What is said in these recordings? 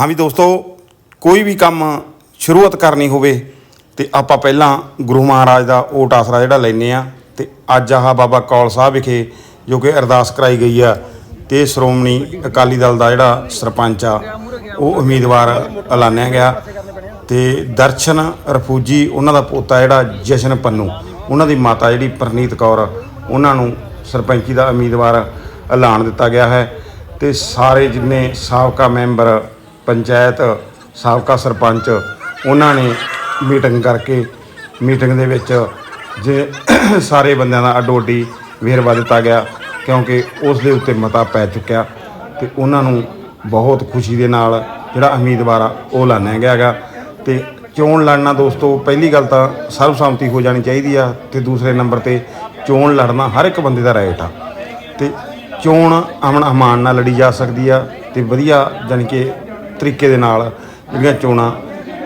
ਹਾਂ ਵੀ ਦੋਸਤੋ, ਕੋਈ ਵੀ ਕੰਮ ਸ਼ੁਰੂਆਤ ਕਰਨੀ ਹੋਵੇ, ਤੇ ਆਪਾਂ ਪਹਿਲਾਂ ਗੁਰੂ ਮਹਾਰਾਜ ਦਾ ਓਟ ਆਸਰਾ ਜਿਹੜਾ ਲੈਨੇ ਆ ਤੇ ਅੱਜ ਆਹ ਬਾਬਾ ਕੌਲ ਸਾਹਿਬ ਵਿਖੇ ਜੋ ਕਿ ਅਰਦਾਸ ਕਰਾਈ ਗਈ ਆ, ਤੇ ਸ਼੍ਰੋਮਣੀ ਅਕਾਲੀ ਦਲ ਦਾ ਜਿਹੜਾ ਸਰਪੰਚ ਆ, ਉਹ ਉਮੀਦਵਾਰ ਐਲਾਨਿਆ ਗਿਆ, ਤੇ ਦਰਸ਼ਨ ਰਫੂਜੀ, ਉਹਨਾਂ ਦਾ ਪੋਤਾ ਜਿਹੜਾ ਜਸ਼ਨ ਪੰਨੂ, ਉਹਨਾਂ ਦੀ ਮਾਤਾ ਜਿਹੜੀ ਪ੍ਰਨੀਤ ਕੌਰ, ਉਹਨਾਂ ਨੂੰ ਸਰਪੰਚੀ ਦਾ ਉਮੀਦਵਾਰ ਐਲਾਨ ਦਿੱਤਾ ਗਿਆ ਹੈ, ਤੇ ਸਾਰੇ ਜਿੰਨੇ ਸਾਬਕਾ ਮੈਂਬਰ ਪੰਚਾਇਤ, ਸਾਬਕਾ ਸਰਪੰਚ, ਉਹਨਾਂ ਨੇ ਮੀਟਿੰਗ ਕਰਕੇ ਮੀਟਿੰਗ ਦੇ ਵਿੱਚ ਜੇ ਸਾਰੇ ਬੰਦਿਆਂ ਦਾ ਅੱਡੋ ਅੱਡੀ ਵੇਰਵਾ ਦਿੱਤਾ ਗਿਆ, ਕਿਉਂਕਿ ਉਸ ਦੇ ਉੱਤੇ ਮਤਾ ਪੈ ਚੁੱਕਿਆ ਤੇ ਉਹਨਾਂ ਨੂੰ ਬਹੁਤ ਖੁਸ਼ੀ ਦੇ ਨਾਲ ਜਿਹੜਾ ਉਮੀਦਵਾਰ ਆ, ਉਹ ਐਲਾਨਿਆ ਗਿਆ ਹੈਗਾ। ਤੇ ਚੋਣ ਲੜਨਾ ਦੋਸਤੋ, ਪਹਿਲੀ ਗੱਲ ਤਾਂ ਸਰਬਸੰਮਤੀ ਹੋ ਜਾਣੀ ਚਾਹੀਦੀ ਆ ਤੇ ਦੂਸਰੇ ਨੰਬਰ ਤੇ ਚੋਣ ਲੜਨਾ ਹਰ ਇੱਕ ਬੰਦੇ ਦਾ ਰਾਈਟ ਆ। ਤੇ ਚੋਣ ਅਮਨ ਅਮਾਨ ਨਾਲ ਲੜੀ ਜਾ ਸਕਦੀ ਆ ਤੇ ਵਧੀਆ ਜਾਣੀ ਕਿ ਤਰੀਕੇ ਦੇ ਨਾਲ ਜਿਹੜੀਆਂ ਚੋਣਾਂ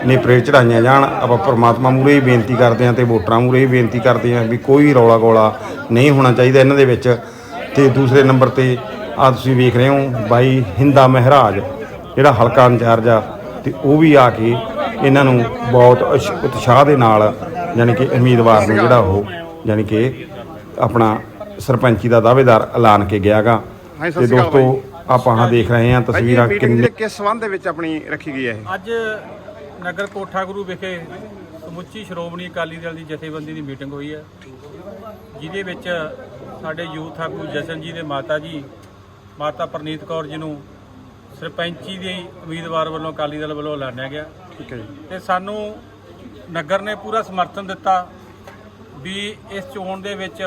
ਨੇ ਪ੍ਰੇਰ ਚੜਾਈਆਂ ਜਾਣ ਆਪਾਂ ਪ੍ਰਮਾਤਮਾ ਮੂਰੇ ਹੀ ਬੇਨਤੀ ਕਰਦੇ ਹਾਂ ਤੇ ਵੋਟਰਾਂ ਮੂਰੇ ਹੀ ਬੇਨਤੀ ਕਰਦੇ ਹਾਂ ਵੀ ਕੋਈ ਰੌਲਾ ਗੋਲਾ ਨਹੀਂ ਹੋਣਾ ਚਾਹੀਦਾ ਇਹਨਾਂ ਦੇ ਵਿੱਚ। ਤੇ ਦੂਸਰੇ ਨੰਬਰ ਤੇ ਆ ਤੁਸੀਂ ਵੇਖ ਰਹੇ ਹੋ ਬਾਈ ਹਿੰਦਾ ਮਹਿਰਾਜ ਜਿਹੜਾ ਹਲਕਾ ਇੰਚਾਰਜ ਆ ਤੇ ਉਹ ਵੀ ਆ ਕੇ ਇਹਨਾਂ ਨੂੰ ਬਹੁਤ ਉਤਸ਼ਾਹ ਦੇ ਨਾਲ ਯਾਨੀ ਕਿ ਉਮੀਦਵਾਰ ਨੂੰ ਜਿਹੜਾ ਉਹ ਯਾਨੀ ਕਿ ਆਪਣਾ ਸਰਪੰਚੀ ਦਾ ਦਾਅਵੇਦਾਰ ਐਲਾਨ ਕੇ ਗਿਆਗਾ। ਤੇ ਦੋਸਤੋ ਆਪਾਂ ਹਾਂ ਦੇਖ ਰਹੇ ਹਾਂ ਤਸਵੀਰਾਂ ਕਿੰਨੇ ਕਿਸ ਸੰਬੰਧ ਦੇ ਵਿੱਚ ਆਪਣੀ ਰੱਖੀ ਗਈ ਹੈ ਇਹ? ਅੱਜ ਨਗਰ ਕੋਠਾ ਗੁਰੂ ਵਿਖੇ ਸਮੁੱਚੀ ਸ਼੍ਰੋਮਣੀ ਅਕਾਲੀ ਦਲ ਦੀ ਜਥੇਬੰਦੀ ਦੀ ਮੀਟਿੰਗ ਹੋਈ ਹੈ। ਜਿਹਦੇ ਵਿੱਚ ਸਾਡੇ ਯੂਥ ਆਗੂ ਜਸ਼ਨ ਜੀ ਦੇ ਮਾਤਾ ਜੀ ਮਾਤਾ ਪ੍ਰਨੀਤ ਕੌਰ ਜੀ ਨੂੰ ਸਰਪੰਚੀ ਦੇ ਉਮੀਦਵਾਰ ਵੱਲੋਂ ਅਕਾਲੀ ਦਲ ਵੱਲੋਂ ਐਲਾਨਿਆ ਗਿਆ। ਠੀਕ ਹੈ ਜੀ। ਤੇ ਸਾਨੂੰ ਨਗਰ ਨੇ ਪੂਰਾ ਸਮਰਥਨ ਦਿੱਤਾ ਵੀ ਇਸ ਚੋਣ ਦੇ ਵਿੱਚ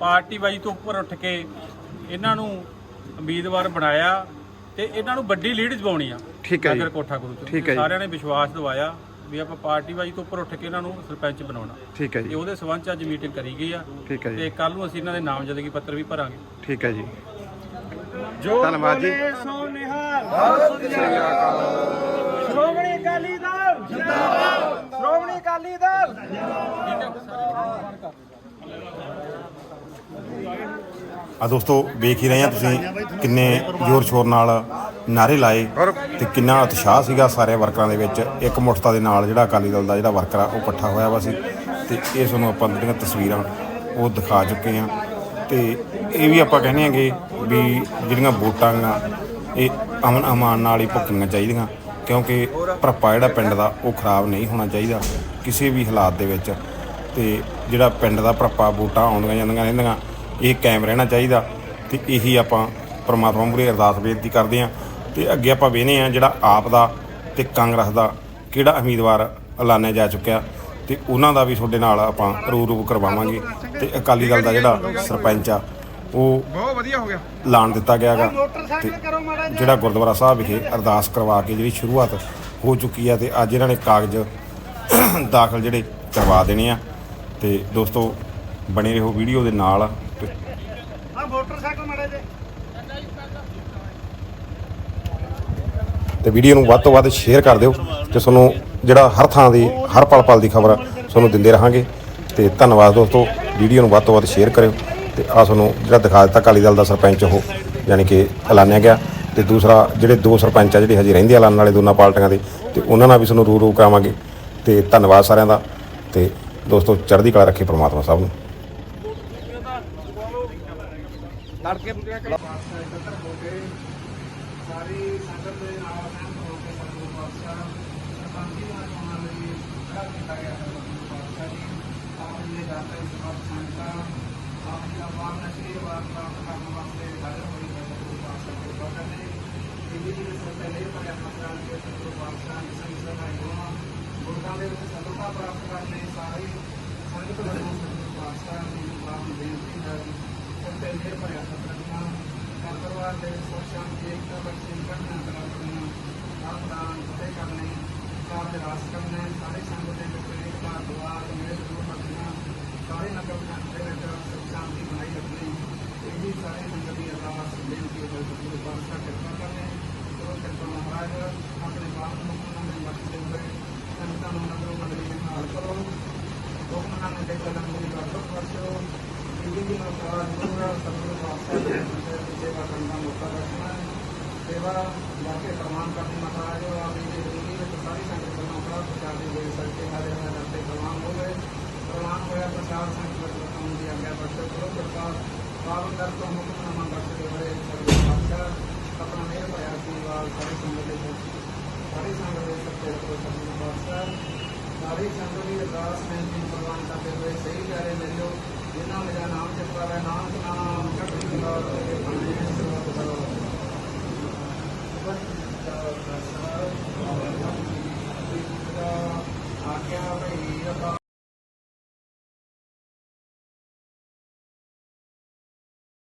ਪਾਰਟੀ ਵਾਈ ਤੋਂ ਉੱਪਰ ਉੱਠ ਕੇ ਇਹਨਾਂ ਨੂੰ ਉਮੀਦਵਾਰ ਬਣਾਇਆ ਤੇ ਇਹਨਾਂ ਨੂੰ ਵੱਡੀ ਲੀਡ ਦਿਵਾਉਣੀ ਆ। ਠੀਕ ਹੈ ਜੀ। ਨਗਰ ਕੋਠਾ ਗੁਰੂ ਚ ਠੀਕ ਹੈ ਜੀ। ਸਾਰਿਆਂ ਨੇ ਵਿਸ਼ਵਾਸ ਦਿਵਾਇਆ ਵੀ ਆਪਾਂ ਪਾਰਟੀ ਵਾਈ ਤੋਂ ਉੱਪਰ ਉੱਠ ਕੇ ਇਹਨਾਂ ਨੂੰ ਸਰਪੰਚ ਬਣਾਉਣਾ। ਠੀਕ ਹੈ ਤੇ ਜੀ ਉਹਦੇ ਸਬੰਧ ਚ ਅੱਜ ਮੀਟਿੰਗ ਕਰੀ ਗਈ ਆ। ਠੀਕ ਹੈ ਤੇ ਜੀ ਕੱਲ ਨੂੰ ਅਸੀਂ ਇਹਨਾਂ ਦੇ ਨਾਮਜ਼ਦਗੀ ਪੱਤਰ ਵੀ ਭਰਾਂਗੇ। ਠੀਕ ਹੈ ਜੀ। ਜੋ ਧੰਨਵਾਦ ਜੀ। ਸੋ ਨਿਹਾਲ। ਸ਼੍ਰੋਮਣੀ ਅਕਾਲੀ ਦਲ। ਜਿੰਦਾਬਾਦ ਸ਼੍ਰੋਮਣੀ ਅਕਾਲੀ ਦਲ। ਆ ਦੋਸਤੋ, ਵੇਖ ਹੀ ਰਹੇ ਆ ਤੁਸੀਂ ਕਿੰਨੇ ਜ਼ੋਰ ਸ਼ੋਰ ਨਾਲ ਨਾਰੇ ਲਾਏ ਤੇ ਕਿੰਨਾ ਉਤਸ਼ਾਹ ਸੀਗਾ ਸਾਰੇ ਵਰਕਰਾਂ ਦੇ ਵਿੱਚ। ਇੱਕ ਮੁਠਤਾ ਦੇ ਨਾਲ ਜਿਹੜਾ ਅਕਾਲੀ ਦਲ ਦਾ ਜਿਹੜਾ ਵਰਕਰ ਆ, ਉਹ ਇਕੱਠਾ ਹੋਇਆ ਵਾ ਸੀ। ਤੇ ਇਹ ਤੁਹਾਨੂੰ ਆਪਾਂ ਜਿਹੜੀਆਂ ਤਸਵੀਰਾਂ, ਉਹ ਦਿਖਾ ਚੁੱਕੇ ਆ ਤੇ ਇਹ ਵੀ ਆਪਾਂ ਕਹਿੰਦੇ ਆਂਗੇ ਵੀ ਜਿਹੜੀਆਂ ਵੋਟਾਂ ਗਾ ਇਹ ਅਮਨ ਅਮਾਨ ਨਾਲ ਹੀ ਭੁਗਤਣੀਆਂ ਚਾਹੀਦੀਆਂ। ਕਿਉਂਕਿ ਭਰਪਾ ਜਿਹੜਾ ਪਿੰਡ ਦਾ, ਉਹ ਖਰਾਬ ਨਹੀਂ ਹੋਣਾ ਚਾਹੀਦਾ ਕਿਸੇ ਵੀ ਹਾਲਾਤ ਦੇ ਵਿੱਚ। ਤੇ ਜਿਹੜਾ ਪਿੰਡ ਦਾ ਭਰਪਾ ਵੋਟਾਂ ਆਉਂਦੀਆਂ ਜਾਂਦੀਆਂ ਰਹਿੰਦੀਆਂ ਇਹ ਕਾਇਮ ਰਹਿਣਾ ਚਾਹੀਦਾ ਤੇ ਇਹੀ ਆਪਾਂ ਪ੍ਰਮਾਤਮਾ ਮੂਹਰੇ ਅਰਦਾਸ ਬੇਨਤੀ ਕਰਦੇ ਹਾਂ ਤੇ ਅੱਗੇ ਆਪਾਂ ਵੇਖਨੇ ਆ ਜਿਹੜਾ ਆਪ ਦਾ ਤੇ ਕਾਂਗਰਸ ਦਾ ਕਿਹੜਾ ਉਮੀਦਵਾਰ ਐਲਾਨਿਆ ਜਾ ਚੁੱਕਿਆ ਤੇ ਉਹਨਾਂ ਦਾ ਵੀ ਤੁਹਾਡੇ ਨਾਲ ਆਪਾਂ ਰੂਰੂ ਕਰਵਾਵਾਂਗੇ ਤੇ ਅਕਾਲੀ ਦਲ ਦਾ ਜਿਹੜਾ ਸਰਪੰਚ ਆ ਉਹ ਬਹੁਤ ਵਧੀਆ ਹੋ ਗਿਆ। ਐਲਾਨ ਦਿੱਤਾ ਗਿਆ ਹੈਗਾ ਤੇ ਜਿਹੜਾ ਗੁਰਦੁਆਰਾ ਸਾਹਿਬ ਵਿਖੇ ਅਰਦਾਸ ਕਰਵਾ ਕੇ ਜਿਹੜੀ ਸ਼ੁਰੂਆਤ ਹੋ ਚੁੱਕੀ ਆ ਤੇ ਅੱਜ ਇਹਨਾਂ ਨੇ ਕਾਗਜ਼ ਦਾਖਲ ਜਿਹੜੇ ਕਰਵਾ ਦੇਣੇ ਆ। ਤੇ ਦੋਸਤੋ ਬਣੇ ਰਹੋ ਵੀਡੀਓ ਦੇ ਨਾਲ। ਆ ਮੋਟਰਸਾਈਕਲ ਮੜੇ ਜੇ। ਤੇ ਵੀਡੀਓ ਨੂੰ ਵੱਧ ਤੋਂ ਵੱਧ ਸ਼ੇਅਰ ਕਰ ਦਿਓ ਤੇ ਤੁਹਾਨੂੰ ਜਿਹੜਾ ਹਰ ਥਾਂ ਦੀ ਹਰ ਪਲ ਪਲ ਦੀ ਖਬਰ ਤੁਹਾਨੂੰ ਦਿੰਦੇ ਰਹਾਂਗੇ। ਤੇ ਧੰਨਵਾਦ ਦੋਸਤੋ ਵੀਡੀਓ ਨੂੰ ਵੱਧ ਤੋਂ ਵੱਧ ਸ਼ੇਅਰ ਕਰਿਓ। ਤੇ ਆ ਤੁਹਾਨੂੰ ਜਿਹੜਾ ਦਿਖਾ ਦਿੱਤਾ ਅਕਾਲੀ ਦਲ ਦਾ ਸਰਪੰਚ ਉਹ ਯਾਨੀ ਕਿ ਐਲਾਨਿਆ ਗਿਆ। ਤੇ ਦੂਸਰਾ ਜਿਹੜੇ ਦੋ ਸਰਪੰਚ ਆ ਜਿਹੜੇ ਹਜੇ ਰਹਿੰਦੇ ਐਲਾਨ ਵਾਲੇ ਦੋਨਾਂ ਪਾਰਟੀਆਂ ਦੇ ਤੇ ਉਹਨਾਂ ਨਾਲ ਵੀ ਤੁਹਾਨੂੰ ਰੂ ਰੂ ਕਰਾਵਾਂਗੇ। ਤੇ ਧੰਨਵਾਦ ਸਾਰਿਆਂ ਦਾ। ਤੇ ਦੋਸਤੋ ਚੜ੍ਹਦੀ ਕਲਾ ਰੱਖੇ ਪ੍ਰਮਾਤਮਾ ਸਭ ਨੂੰ। ਸਾਰੀ ਸੰਗਤ ਦੇ ਨਾਲ ਸਹਿਮਤ ਹੋ ਕੇ ਸਤਿਗੁਰੂ ਪਾਤਸ਼ਾਹ। ਸਰਪੰਚੀ ਦੀਆਂ ਚੋਣਾਂ ਲਈ ਖੜਾ ਕੀਤਾ ਗਿਆ ਸਤਿਗੁਰੂ ਪਾਤਸ਼ਾਹ ਜੀ। ਆਪ ਜੀ ਦੇ ਦਾਤੇ ਸਭ ਸੰਗਤਾਂ, ਆਪ ਜੀ ਦਾ ਮਾਨ ਆਸ਼ੀਰਵਾਦ ਪ੍ਰਾਪਤ ਕਰਨ ਵਾਸਤੇ ਹਾਜ਼ਰ ਹੋਈ ਹੈ ਸਤਿਗੁਰੂ ਪਾਤਸ਼ਾਹ ਦੇ ਬਖਸ਼ ਨੇ ਬੀਬੀ ਜੀ ਦੇ ਸਿਰ ਤੇ ਲੈ ਭਰਿਆ ਮਸਲਾ ਕੇ ਸਤਿਗੁਰੂ ਪਾਤਸ਼ਾਹ ਦੀ ਸੰਗ ਸਭਾਈ ਹੋਣਾ ਗੁਰਦਾਂ ਦੇ ਵਿੱਚ ਸਫਲਤਾ ਪ੍ਰਾਪਤ ਕਰਨ ਲਈ ਸਾਰੀ ਸੰਗਤ ਨੂੰ ਸਤਿਗੁਰੂ ਪਾਤਸ਼ਾਹ ਦੀ ਬਾਤ ਬੇਨਤੀ ਹੈ ਸਿਰ ਤੇ ਲੈ ਭਰਿਆ ਸਤਿਗੁਰੂ ਘਰ ਪਰਿਵਾਰ ਦੇ ਸੁਖ ਸ਼ਾਂਤੀ ਏਕਤਾ ਬਖਸ਼ੀ ਕਰਨਾ ਕਰਾਉਣਾ ਤੇ ਕਰਨੇ ਸਾਥ ਦੇ ਰਾਸ ਕਰਨੇ ਸਾਰੇ ਸੰਗਤ ਦੇ ਵਿੱਚ ਏਕਤਾ ਦੁਆ ਮੇਰੇ ਗੁਰੂ ਮਤਨਾ ਸਾਰੇ ਨਗਰ ਦੇ ਵਿੱਚ ਸੁਖ ਸ਼ਾਂਤੀ ਬਣਾਈ ਰੱਖਣੀ ਇਹ ਵੀ ਸਾਰੇ ਸੰਗਤ ਦੀ ਅਰਦਾਸ ਬੇਨਤੀ ਹੈ ਗੁਰੂ ਪਾਤਸ਼ਾਹ ਕਿਰਪਾ ਕਰਨੇ ਉਹ ਕਿਰਪਾ ਮਹਾਰਾਜ ਆਪਣੇ ਬਾਪ ਨੂੰ ਉਹਨਾਂ ਦੇ ਬਖਸ਼ੇ ਹੋਏ ਸੰਗਤਾਂ ਨੂੰ ਨਗਰੋਂ ਬਦਲੀ ਦੇ ਨਾਲ ਕਰੋ। ਹੁਕਮਾਂ ਨੇ ਦੇ ਕਦਮ ਦੀ ਬਰਕਤ ਬਖਸ਼ੋ ਜ਼ਿੰਦਗੀ ਨੂੰ ਸਾਰਾ ਜੁੜਾ ਸਤਿਗੁਰੂ ਪਾਤਸ਼ਾਹ ਦੇ ਸੇਵਾ ਕਰਨ ਦਾ ਮੌਕਾ ਰੱਖਣਾ ਹੈ ਸੇਵਾ ਜਾ ਕੇ ਪ੍ਰਮਾਣ ਕਰਨੀ ਮਹਾਰਾਜ ਪ੍ਰਚਾਰ ਦੇ ਸਕੇ ਹਾਜ਼ਰ ਮੈਂ ਦਰਤੇ ਪ੍ਰਵਾਨ ਹੋ ਗਏ। ਪ੍ਰਵਾਨ ਹੋਇਆ, ਪ੍ਰਚਾਰ ਸੰਕਲਪ ਰਤਨ ਦੀ ਆਗਿਆ ਬਖਸ਼ੋ ਕਰੋ ਕਿਰਪਾ। ਪਾਵਨ ਕਰ ਤੋਂ ਹੁਕਮਨਾਮਾ ਬਖਸ਼ਦੇ ਹੋਏ ਸਰਬੇ ਪਾਤਸ਼ਾਹ ਆਪਣਾ ਮਿਹਰ ਭਰਿਆ, ਆਸ਼ੀਰਵਾਦ ਸਾਰੀ ਸੰਗਤ ਦੇ ਵਿੱਚ। ਸਾਰੀ ਸੰਗਤ ਦੇ ਸੱਚੇ ਰੱਖੋ ਸਤਿਗੁਰੂ ਪਾਤਸ਼ਾਹ ਸਾਰੀ ਸੰਗਤ ਦੀ ਅਰਦਾਸ ਬੇਨਤੀ ਨੂੰ ਪ੍ਰਵਾਨ ਕਰਦੇ ਹੋਏ ਸਹੀ ਪਿਆਰੇ ਮਿਲਿਓ। ਜਿਨ੍ਹਾਂ ਮੇਰਾ ਨਾਮ ਜਪਾ ਲੈ ਨਾਮ ਨਾਮ ਕੱਟ ਕੇ